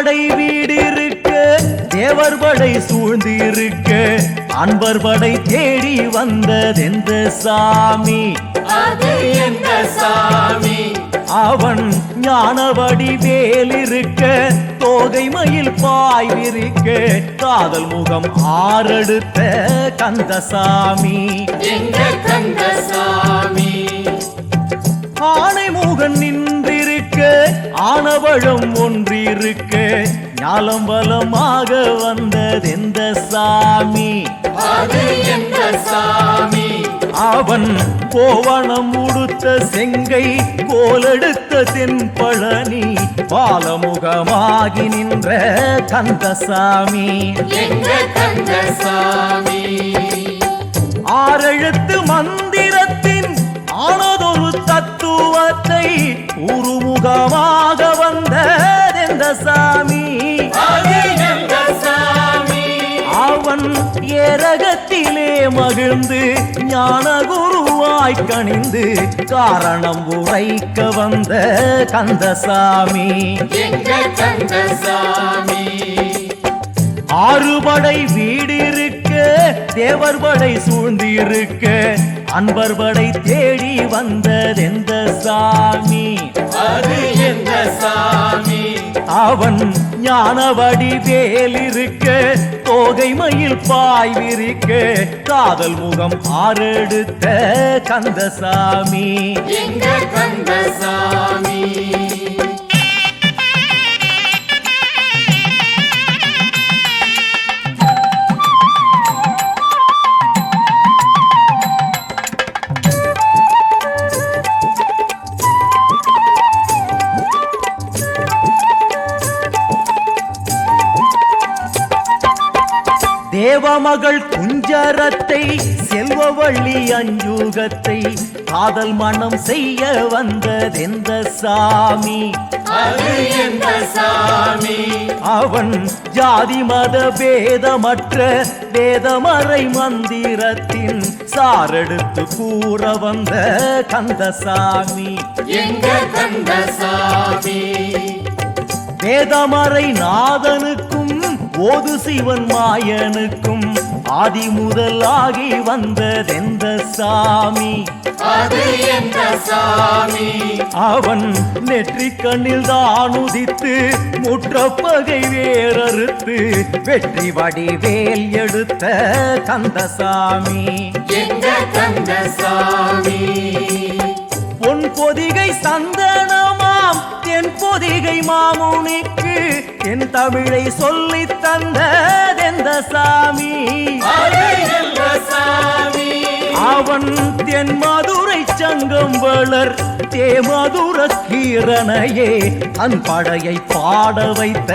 ஆறுபடை வீடு இருக்க தேவர் படை சூழ்ந்து இருக்க அன்பர் படை தேடி வந்ததெந்த சாமி? சாமி? அவன் ஞானவடி வேலிருக்க தோகை மயில் பாய் விரிக்க காதல் முகம் ஆறெடுத்த கந்தசாமி கந்தசாமி ஆனை முகன் ஆனவழம் ஒன்றிருக்க. ஞாலம் பலமாக வந்ததெந்த சாமி? அது எந்த சாமி? அவன் கோவணம் உடுத்த செங்கை கோலெடுத்த தென்பழனி பாலமுகமாகி நின்ற கந்தசாமி கந்தசாமி ஆறெழுத்து மந்திரத்தின் ஆனதொரு தத்துவத்தை உருமுகமாக வந்த எந்த சாமி. அவன் ஏரகத்திலே மகிழ்ந்து ஞான குருவாய் கணிந்து காரணம் உரைக்க வந்த கந்தசாமி. கந்தசாமி? ஆறுபடை வீடு இருக்க தேவர் படை சூழ்ந்து இருக்க அன்பர் படை தேடி வந்ததெந்த சாமி. அது எந்த சாமி? அவன் ஞானவடி வேலிருக்க தோகை மயில் பாய் விரிக்க காதல் முகம் ஆறெடுத்த கந்தசாமி. கந்தசாமி? தேவமகள் குஞ்சரத்தை செல்வவள்ளி அஞ்சுகத்தை காதல் மனம் செய்ய வந்ததெந்த சாமி. சாமி? அவன் ஜாதி மத பேதமற்ற வேதமறை மந்திரத்தின் சாரெடுத்து கூற வந்த கந்தசாமி எங்க கந்தசாமி வேதமறை நாதனுக்கும் ஓது சிவன் மாயனுக்கும் ஆதி முதலாகி வந்ததெந்த சாமி. அது எந்த சாமி? அவன் நெற்றி கண்ணில் தான் உதித்து முற்றப்பகை வேறறுத்து வெற்றி வடிவேல் எடுத்த கந்தசாமி எங்க கந்தசாமி பொன் பொதிகை பொதிகை மாமுனிக்கு என் தமிழை சொல்லி தந்ததெந்த சாமி. அவன் தென் மதுரை சங்கம் வளர் தே மதுர கீரனையே தன் படையை பாட வைத்த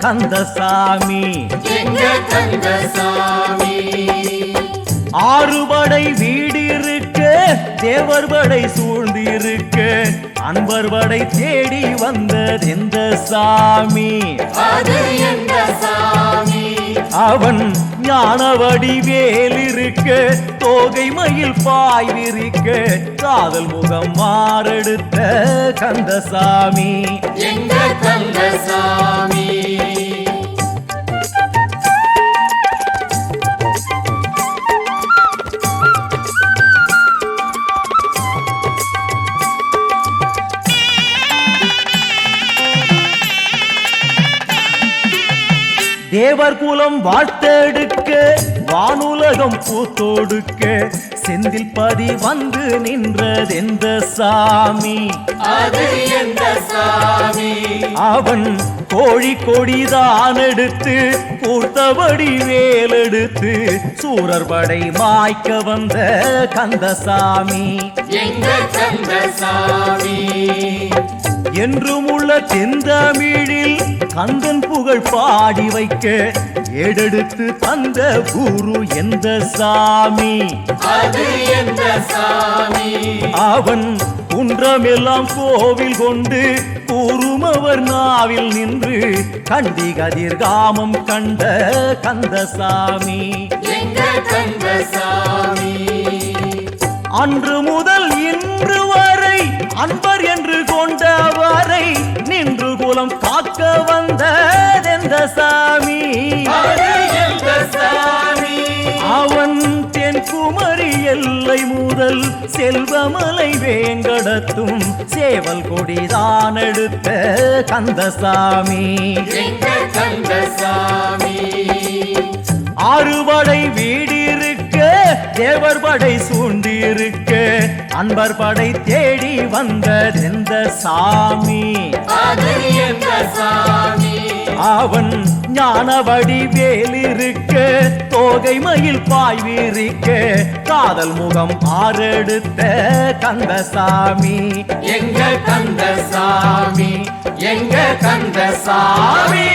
கந்தசாமி. ஆறுபடை வீடு இருக்க தேவர் படை இருக்க அன்பர் படை தேடி அது எந்த சாமி. அவன் ஞானவடி வேலிருக்க தோகை மயில் பாய் விரிக்க காதல் முகம் மாறெடுத்த கந்தசாமி எங்க கந்தசாமி தேவர் குலம் வாழ்த்தெடுக்க வானுலகம் பூத்தொடுக்க செந்தில் பதி வந்து நின்றதெந்த சாமி. அது எந்த சாமி? அவன் கோழி கொடிதான் எடுத்து கூர்த்தபடி வேலெடுத்து சூரர் படை மாய்க்க வந்த கந்தசாமி. எங்க கந்தசாமி? என்றும் உள்ள தென்தமிழில் கந்தன் புகழ் பாடி வைக்க ஏடெடுத்து தந்த குரு எந்த சாமி? அது எந்த சாமி? அவன் குன்றமெல்லாம் கோவில் கொண்டு கூறுமவர் நாவில் நின்று கண்டி கதிர்காமம் கண்ட கந்தசாமி கந்தசாமி அன்று முதல் இன்று தென்குமரி எல்லை முதல் செல்வமலை வேங்கடத்தும் சேவல் கொடிதான் எடுத்த கந்தசாமி. கந்தசாமி. ஆறுபடை வீடிருக்க தேவர் படை சூழ்ந்திருக்க அன்பர் படை தேடி அது எந்த சாமி? அவன் ஞானவடி வேலிருக்க தோகை மயில் பாய்விருக்க காதல் முகம் ஆறெடுத்த கந்தசாமி. எங்க கந்தசாமி? எங்க கந்தசாமி?